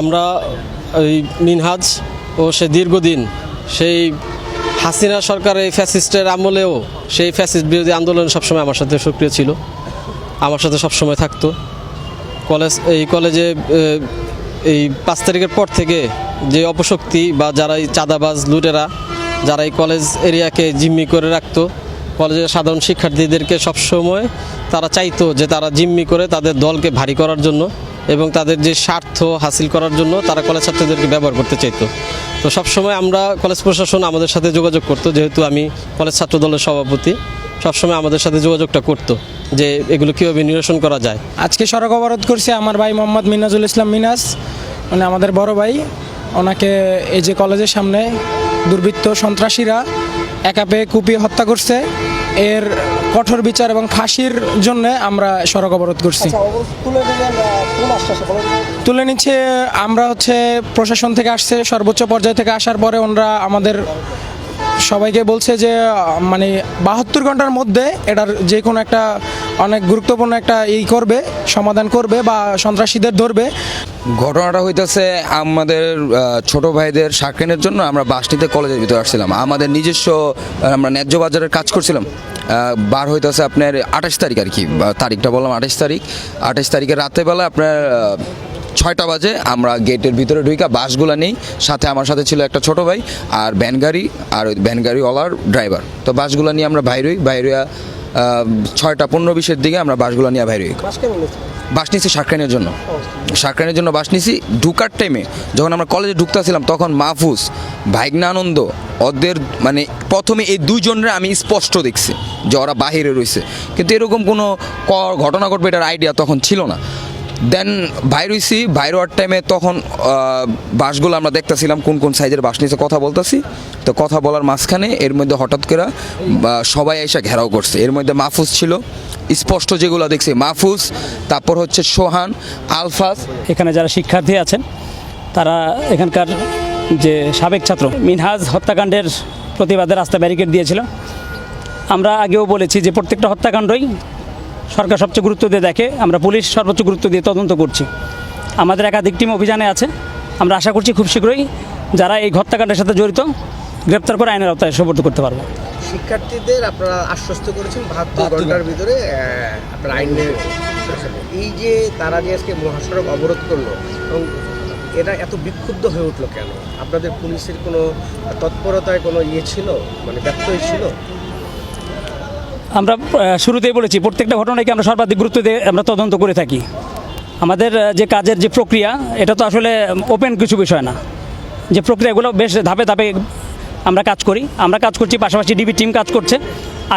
আমরা ওই মিনহাজ ও সে দীর্ঘদিন সেই হাসিনা সরকার এই ফ্যাসিস্টের আমলেও সেই ফ্যাসিস্ট বিরোধী আন্দোলন সবসময় আমার সাথে সক্রিয় ছিল। আমার সাথে সবসময় থাকতো। কলেজ, এই কলেজে এই পাঁচ তারিখের পর থেকে যে অপশক্তি বা যারা এই চাঁদাবাজ লুটেরা যারা এই কলেজ এরিয়াকে জিম্মি করে রাখতো কলেজের সাধারণ শিক্ষার্থীদেরকে সবসময় তারা চাইতো যে তারা জিম্মি করে তাদের দলকে ভারী করার জন্য এবং তাদের যে স্বার্থ হাসিল করার জন্য তারা কলেজ ছাত্রদেরকে ব্যবহার করতে চাইতো। তো সবসময় আমরা কলেজ প্রশাসন আমাদের সাথে যোগাযোগ করতো, যেহেতু আমি কলেজ ছাত্র দলের সভাপতি, সবসময় আমাদের সাথে যোগাযোগটা করতো যে এগুলো কীভাবে নিরসন করা যায়। আজকে সড়ক অবরোধ করছে আমার ভাই মোহাম্মদ মিনাজুল ইসলাম মিনাজ মানে আমাদের বড় ভাই, ওনাকে এই যে কলেজের সামনে দুর্বৃত্ত সন্ত্রাসীরা একা পেয়ে কুপিয়ে হত্যা করছে। এর কঠোর বিচার এবং ফাঁসির জন্য আমরা সড়ক অবরোধ করছি। তুলে নিচ্ছে আমরা হচ্ছে প্রশাসন থেকে আসছে সর্বোচ্চ পর্যায় থেকে আসার পরে ওনারা আমাদের সবাইকে বলছে যে মানে বাহাত্তর ঘণ্টার মধ্যে এটার যে কোনো একটা অনেক গুরুত্বপূর্ণ একটা ই করবে সমাধান করবে বা সন্ত্রাসীদের ধরবে। ঘটনাটা হইতেছে আমাদের ছোট ভাইদের সাক্ষানের জন্য আমরা বাসটিতে কলেজের ভিতরে আসছিলাম। আমাদের নিজস্ব আমরা ন্যায্য বাজারের কাজ করছিলাম। বার হইতেছে আপনার আঠাশ তারিখ আর কি তারিখটা বললাম আঠাশ তারিখ। আঠাশ তারিখের রাতেবেলা আপনার ছয়টা বাজে আমরা গেটের ভিতরে ঢুইকা বাসগুলো নেই। সাথে আমার সাথে ছিল একটা ছোট ভাই আর ভ্যান গাড়ি আর ওই ভ্যান গাড়িওয়ালার ড্রাইভার। তো বাসগুলো নিয়ে আমরা বাইর হই, বাইরে ছয়টা পনেরো বিশের দিকে আমরা বাসগুলো নিয়ে বাইর বাস নিছি সাকরাইনের জন্য। সাকরাইনের জন্য বাস নিছি ঢুকার টাইমে যখন আমরা কলেজে ঢুকতেছিলাম, তখন মাহফুজ, ভাইগনানন্দ, ওদের মানে প্রথমে এই দুইজনরা আমি স্পষ্ট দেখছি যে ওরা বাহিরে রয়েছে। কিন্তু এরকম কোনো ঘটনা ঘটবে এটার আইডিয়া তখন ছিল না। দেন বাইর হইছি, বাইর হওয়ার টাইমে তখন বাসগুলো আমরা দেখতেছিলাম কোন কোন সাইজের বাস নিচে কথা বলতেছি। তো কথা বলার মাঝখানে এর মধ্যে হঠাৎ করে সবাই এসে ঘেরাও করছে। এর মধ্যে মাহফুজ ছিল। স্পষ্ট যেগুলো দেখছি, মাহফুজ, তারপর হচ্ছে সোহান, আলফাজ। এখানে যারা শিক্ষার্থী আছেন, তারা এখানকার যে সাবেক ছাত্র মিনহাজ হত্যাকাণ্ডের প্রতিবাদে রাস্তা ব্যারিকেড দিয়েছিল। আমরা আগেও বলেছি যে প্রত্যেকটা হত্যাকাণ্ডই সরকার সবচেয়ে গুরুত্ব দিয়ে দেখে আমরা পুলিশ সর্বোচ্চ গুরুত্ব দিয়ে তদন্ত করছি। আমাদের একাধিক টিম অভিযানে আছে। আমরা আশা করছি খুব শীঘ্রই যারা এই হত্যাকাণ্ডের সাথে জড়িত গ্রেপ্তার করে আইনের আওতায় সোপর্দ করতে পারবে। শিক্ষার্থীদের আপনারা আশ্বস্ত করেছেন বাহাত্তর ঘণ্টার ভিতরে আপনার আইনের। এই যে তারা যে আজকে মহাসড়ক অবরোধ করল এবং এরা এত বিক্ষুব্ধ হয়ে উঠল কেন? আপনাদের পুলিশের কোনো তৎপরতায় কোনো ইয়ে ছিল? মানে ব্যত্যয় ছিল? আমরা শুরুতেই বলেছি, প্রত্যেকটা ঘটনাকে আমরা সর্বাধিক গুরুত্ব দিয়ে আমরা তদন্ত করে থাকি। আমাদের যে কাজের যে প্রক্রিয়া, এটা তো আসলে ওপেন কিছু বিষয় না। যে প্রক্রিয়াগুলো বেশ ধাপে ধাপে আমরা কাজ করি, আমরা কাজ করছি, পাশাপাশি ডিবি টিম কাজ করছে।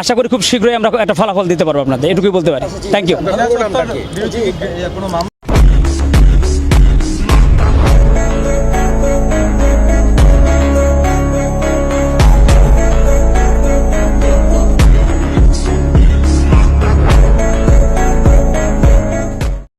আশা করি খুব শীঘ্রই আমরা একটা ফলাফল দিতে পারব আপনাদের, এটুকুই বলতে পারি। Thank you